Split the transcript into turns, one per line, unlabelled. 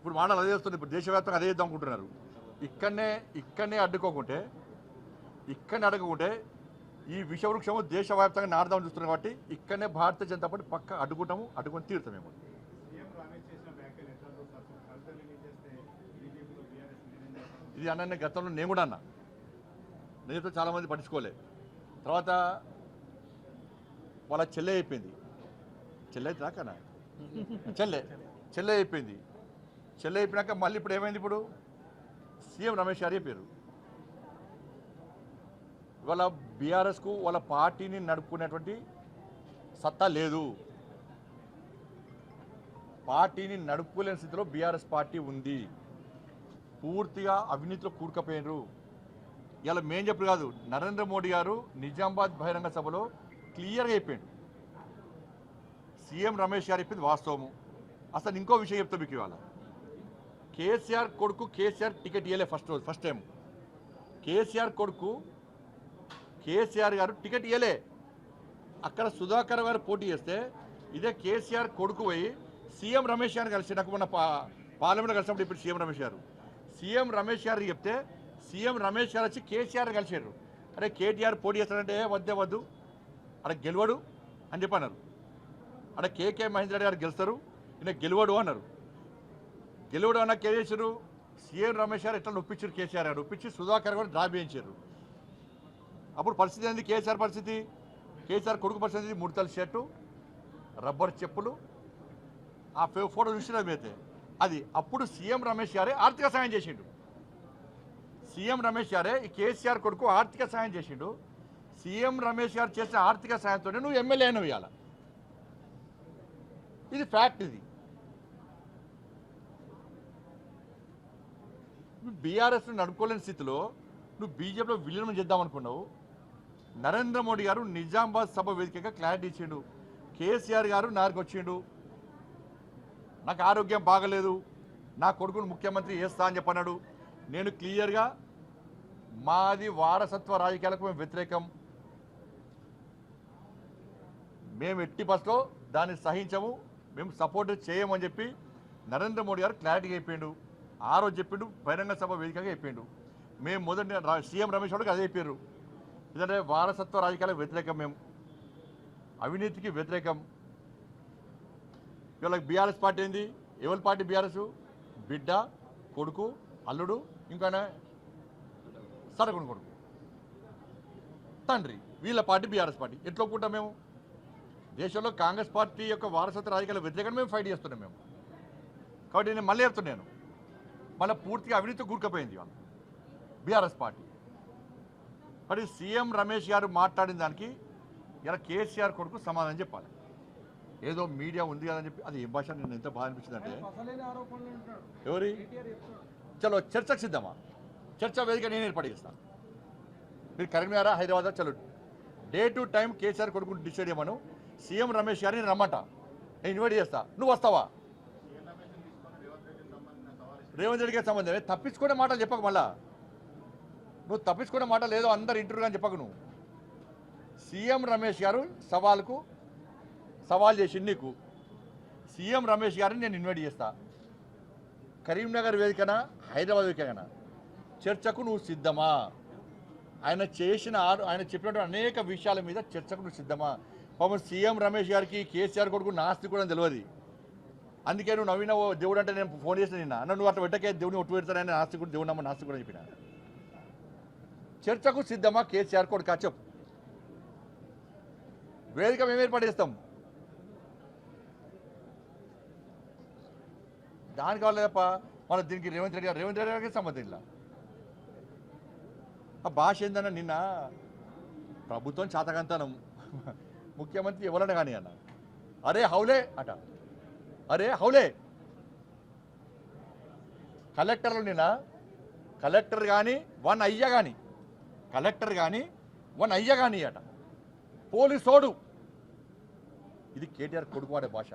ఇప్పుడు మాటలు అదే చేస్తుంది ఇప్పుడు దేశవ్యాప్తంగా అదే చేద్దాం అనుకుంటున్నారు. ఇక్కడనే ఇక్కడనే అడ్డుకోకుంటే ఇక్కడనే అడగకుంటే ఈ విషవృక్షము దేశవ్యాప్తంగా నాడదామని చూస్తున్నాం కాబట్టి ఇక్కడనే భారతీయ జనతా పార్టీ పక్క అడ్డుకుంటాము అడ్డుకొని తీరుతాం మేము. ఇది అన్న గతంలో నేను కూడా అన్నా. నేను చాలామంది పట్టించుకోలే. తర్వాత వాళ్ళ చెల్లె అయిపోయింది. చెల్లె అయితే రాకనా? చెల్లె చెల్లె అయిపోయింది. చెల్లె అయిపోయినాక మళ్ళీ ఇప్పుడు ఏమైంది ఇప్పుడు? సీఎం రమేష్ గారి పేరు ఇవాళ బీఆర్ఎస్కు వాళ్ళ పార్టీని నడుపుకునేటువంటి సత్తా లేదు. పార్టీని నడుపుకోలేని స్థితిలో బీఆర్ఎస్ పార్టీ ఉంది. పూర్తిగా అవినీతిలో కూరుకుపోయినరు. ఇలా మేం చెప్పడు కాదు నరేంద్ర మోడీ గారు నిజామాబాద్ బహిరంగ సభలో క్లియర్గా చెప్పాడు. సీఎం రమేష్ గారు చెప్పింది వాస్తవము. అసలు ఇంకో విషయం చెప్తా మీకు ఇవాళ. కేసీఆర్ కొడుకు కేసీఆర్ టికెట్ ఇవ్వలే ఫస్ట్ రోజు ఫస్ట్ టైం కేసీఆర్ కొడుకు కేసీఆర్ గారు టికెట్ ఇవ్వలే అక్కడ సుధాకర్ గారు పోటీ చేస్తే ఇదే కేసీఆర్ కొడుకు పోయి సీఎం రమేష్ గారిని కలిసి నాకు మొన్న పా పార్లమెంట్లో కలిసినప్పుడు ఇప్పుడు సీఎం రమేష్ గారు. సీఎం రమేష్ గారు చెప్తే సీఎం రమేష్ గారు వచ్చి కేసీఆర్ కలిసారు అరే కేటీఆర్ పోటీ చేస్తాడంటే వద్దే వద్దు. అక్కడ గెలవడు అని చెప్పి అన్నారు అక్కడ కేకే మహేంద్ర రెడ్డి గారు గెలుస్తారు ఈయన గెలవడు అన్నారు. గెలవడం అన్న కే చేశారు సీఎం రమేష్ గారు ఎట్లా నొప్పించారు కేసీఆర్ గారు? ఒప్పించి సుధాకర్ గారు డ్రాప్ చేయించారు అప్పుడు పరిస్థితి ఏంది? కేసీఆర్ పరిస్థితి? కేసీఆర్ కొడుకు పరిస్థితి ముడతల షర్టు రబ్బర్ చెప్పులు. ఆ ఫోటో చూసినా మీరైతే అది అప్పుడు సీఎం రమేష్ గారే ఆర్థిక సాయం చేసిండు. సీఎం రమేష్ గారే ఈ కేసీఆర్ కొడుకు ఆర్థిక సాయం చేసిండు. సీఎం రమేష్ గారు చేసిన ఆర్థిక సాయంతోనే నువ్వు ఎమ్మెల్యే నువ్వు ఇవాళ ఇది ఫ్యాక్ట్ ఇది. నువ్వు బీఆర్ఎస్ నడుపుకోలేని స్థితిలో నువ్వు బీజేపీలో విలీనం చేద్దాం అనుకున్నావు నరేంద్ర మోడీ గారు నిజామాబాద్ సభ వేదికగా క్లారిటీ ఇచ్చిండు. కేసీఆర్ గారు నాకు వచ్చిండు. నాకు ఆరోగ్యం బాగలేదు. నా కొడుకును ముఖ్యమంత్రి చేస్తా అని చెప్పన్నాడు. నేను క్లియర్గా మాది వారసత్వ రాజకీయాలకు మేము వ్యతిరేకం. మేము ఎట్టి బస్లో దాన్ని సహించము. మేము సపోర్ట్ చేయమని చెప్పి నరేంద్ర మోడీ గారు క్లారిటీ అయిపోయిండు ఆ రోజు చెప్పిండు బహిరంగ సభ వేదికగా చెప్పిండు. మేము మొదటి సీఎం రమేష్ గారికి అదే చెప్పారు ఎందుకంటే వారసత్వ రాజకీయాలకు వ్యతిరేకం మేము. అవినీతికి వ్యతిరేకం. ఇవాళ బీఆర్ఎస్ పార్టీ ఏంది? ఎవరి పార్టీ బీఆర్ఎస్? బిడ్డ కొడుకు అల్లుడు ఇంకా సరకుని కొడుకు. తండ్రి వీళ్ళ పార్టీ బీఆర్ఎస్ పార్టీ. ఎట్లా ఒప్పుకుంటాం మేము? దేశంలో కాంగ్రెస్ పార్టీ యొక్క వారసత్వ రాజకీయాల వ్యతిరేకంగా మేము ఫైట్ చేస్తున్నాం మేము. కాబట్టి నేను మళ్ళీ చెప్తున్నాను మళ్ళీ పూర్తిగా అవినీతి కూరుకుపోయింది వాళ్ళు బీఆర్ఎస్ పార్టీ. మరి సీఎం రమేష్ గారు మాట్లాడిన దానికి ఇలా కేసీఆర్ కొడుకు సమాధానం చెప్పాలి. ఏదో మీడియా ఉంది కదని చెప్పి అది ఏం భాష? నేను ఎంత బాధ అనిపించింది అంటే
అసలైన ఆరోపణలు అంటాడు
ఎవరి? చలో చర్చకు సిద్ధమా? చర్చ వేదిక నేను ఏర్పాటు చేస్తాను మీరు కరీంనగర్ హైదరాబాద్ చలో డే టు టైం కేసీఆర్ కొడుకుని డిసైడ్ చేయమను. సీఎం రమేష్ గారిని రమ్మంట. నేను ఇన్వైట్ చేస్తా. నువ్వు వస్తావా? రేవంత్ రెడ్డికి సంబంధం లేదు. తప్పించుకునే మాటలు చెప్పకు మళ్ళా. నువ్వు తప్పించుకునే మాట లేదో అందరు ఇంటర్వ్యూ అని చెప్పకు నువ్వు. సీఎం రమేష్ గారు సవాల్కు సవాల్ చేసింది నీకు. సీఎం రమేష్ గారిని నేను ఇన్వైట్ చేస్తా. కరీంనగర్ వేదికన హైదరాబాద్ వేదికన? చర్చకు నువ్వు సిద్ధమా? ఆయన చేసిన ఆరు ఆయన చెప్పినటువంటి అనేక విషయాల మీద చర్చకు నువ్వు సిద్ధమా? పాపం సీఎం రమేష్ గారికి కేసీఆర్ కొడుకు నాస్తి కూడా తెలియదు. అందుకే నువ్వు నవీన దేవుడు అంటే నేను ఫోన్ చేసిన నిన్న. అన్న నువ్వు అట్లా పెట్టకే దేవుని ఒట్టు పెడతానని నాస్తికుడు దేవుడు నమ్మ నాస్తికుడు అని చెప్పిన. చర్చకు సిద్ధమా? కేసీఆర్ కొడుకా? చెప్పు. వేదిక మేము ఏర్పాటు చేస్తాం. దానికి కావాలి తప్ప మన దీనికి రేవంత్ రెడ్డి గారు రేవంత్ రెడ్డి గారికి సంబంధం ఇలా ఆ భాష ఏందన్న నిన్న? ప్రభుత్వం చాతకంతనం. ముఖ్యమంత్రి ఎవరన్నా కానీ అన్న అరే హౌలే అట. అరే హౌలే. కలెక్టర్లు నిన్న కలెక్టర్ కానీ వన్ అయ్య కానీ కలెక్టర్ కానీ వన్ అయ్య కానీ అట. పోలీసోడు. ఇది కేటీఆర్ కొడుకువాడే భాష.